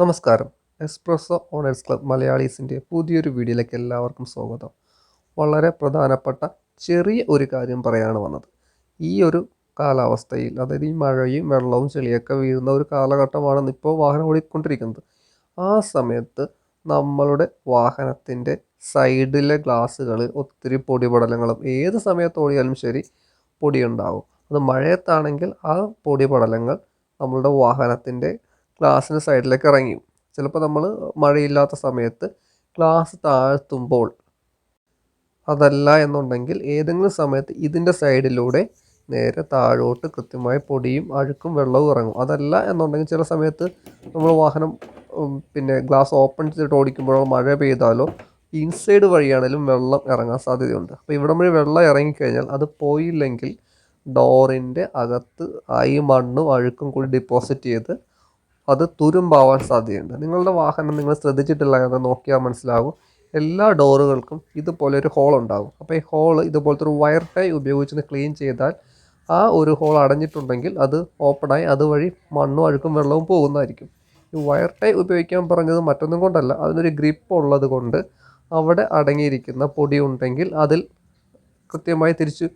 നമസ്കാരം. Espresso owners club മലയാളീസിന്റെ പുതിയൊരു വീഡിയോയിലേക്ക് എല്ലാവർക്കും സ്വാഗതം. വളരെ പ്രധാനപ്പെട്ട ചെറിയ ഒരു കാര്യം പറയാണ് വന്നത്. ഈ ഒരു കാലാവസ്ഥയിൽ അതായത് ഈ മഴയും വെള്ളവും ചെളിയൊക്കെ വീഴുന്ന ഒരു കാലഘട്ടമാണ് ഇപ്പോൾ വാഹനം ഓടിക്കൊണ്ടിരിക്കുന്നത്. ആ സമയത്ത് നമ്മളുടെ വാഹനത്തിന്റെ സൈഡിലെ ഗ്ലാസ്സുകൾ ഒത്തിരി പൊടിപടലങ്ങളും ഏത് സമയത്ത് ഓടിയാലും ശരി പൊടിയുണ്ടാവും. അത് മഴയത്താണെങ്കിൽ ആ പൊടിപടലങ്ങൾ നമ്മളുടെ വാഹനത്തിന്റെ ഗ്ലാസിന് സൈഡിലേക്ക് ഇറങ്ങി. ചിലപ്പോൾ നമ്മൾ മഴയില്ലാത്ത സമയത്ത് ഗ്ലാസ് താഴ്ത്തുമ്പോൾ അതല്ല എന്നുണ്ടെങ്കിൽ ഏതെങ്കിലും സമയത്ത് ഇതിന്റെ സൈഡിലൂടെ നേരെ താഴോട്ട് കൃത്യമായി പൊടിയും അഴുക്കും വെള്ളവും ഇറങ്ങും. അതല്ല എന്നുണ്ടെങ്കിൽ ചില സമയത്ത് നമ്മൾ വാഹനം പിന്നെ ഗ്ലാസ് ഓപ്പൺ ചെയ്തിട്ട് ഓടിക്കുമ്പോഴോ മഴ പെയ്താലോ ഇൻസൈഡ് വഴിയാണെങ്കിലും വെള്ളം ഇറങ്ങാൻ സാധ്യതയുണ്ട്. അപ്പോൾ ഇവിടെ വഴി വെള്ളം ഇറങ്ങിക്കഴിഞ്ഞാൽ അത് പോയില്ലെങ്കിൽ ഡോറിന്റെ അകത്ത് ആയി മണ്ണും അഴുക്കും കൂടി ഡിപ്പോസിറ്റ് ചെയ്ത് അത് തുരുമ്പാവാൻ സാധ്യതയുണ്ട്. നിങ്ങളുടെ വാഹനം നിങ്ങൾ ശ്രദ്ധിച്ചിട്ടില്ല എന്ന് നോക്കിയാൽ മനസ്സിലാകും. എല്ലാ ഡോറുകൾക്കും ഇതുപോലെ ഒരു ഹോൾ ഉണ്ടാകും. അപ്പോൾ ഈ ഹോൾ ഇതുപോലത്തെ ഒരു വയർ ടൈ ഉപയോഗിച്ച് ക്ലീൻ ചെയ്താൽ ആ ഒരു ഹോൾ അടഞ്ഞിട്ടുണ്ടെങ്കിൽ അത് ഓപ്പണായി അതുവഴി മണ്ണും അഴുക്കും വെള്ളവും പോകുന്നതായിരിക്കും. ഈ വയർ ടൈ ഉപയോഗിക്കാൻ പറഞ്ഞത് മറ്റൊന്നും കൊണ്ടല്ല. അതിനൊരു ഗ്രിപ്പ് ഉള്ളത് കൊണ്ട് അവിടെ അടങ്ങിയിരിക്കുന്ന പൊടി ഉണ്ടെങ്കിൽ അതിൽ കൃത്യമായി തിരിച്ച്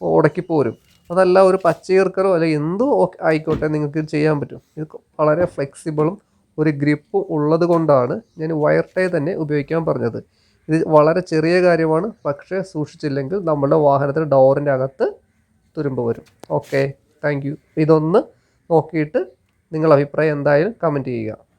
ഉടക്കി പോരും അതല്ല ഒരു പച്ചയർക്കറോ അല്ലെങ്കിൽ എന്തോ ആയിക്കോട്ടെ നിങ്ങൾക്ക് ചെയ്യാൻ പറ്റും. ഇത് വളരെ ഫ്ലെക്സിബിളും ഒരു ഗ്രിപ്പും ഉള്ളത് കൊണ്ടാണ് ഞാൻ വയർ തന്നെ ഉപയോഗിക്കാൻ പറഞ്ഞത്. ഇത് വളരെ ചെറിയ കാര്യമാണ്. പക്ഷേ സൂക്ഷിച്ചില്ലെങ്കിൽ നമ്മുടെ വാഹനത്തിന് ഡോറിന്റെ അകത്ത് തുരുമ്പ് വരും. ഓക്കെ താങ്ക് യു ഇതൊന്ന് നോക്കിയിട്ട് നിങ്ങളുടെ അഭിപ്രായം എന്തായാലും കമന്റ് ചെയ്യുക.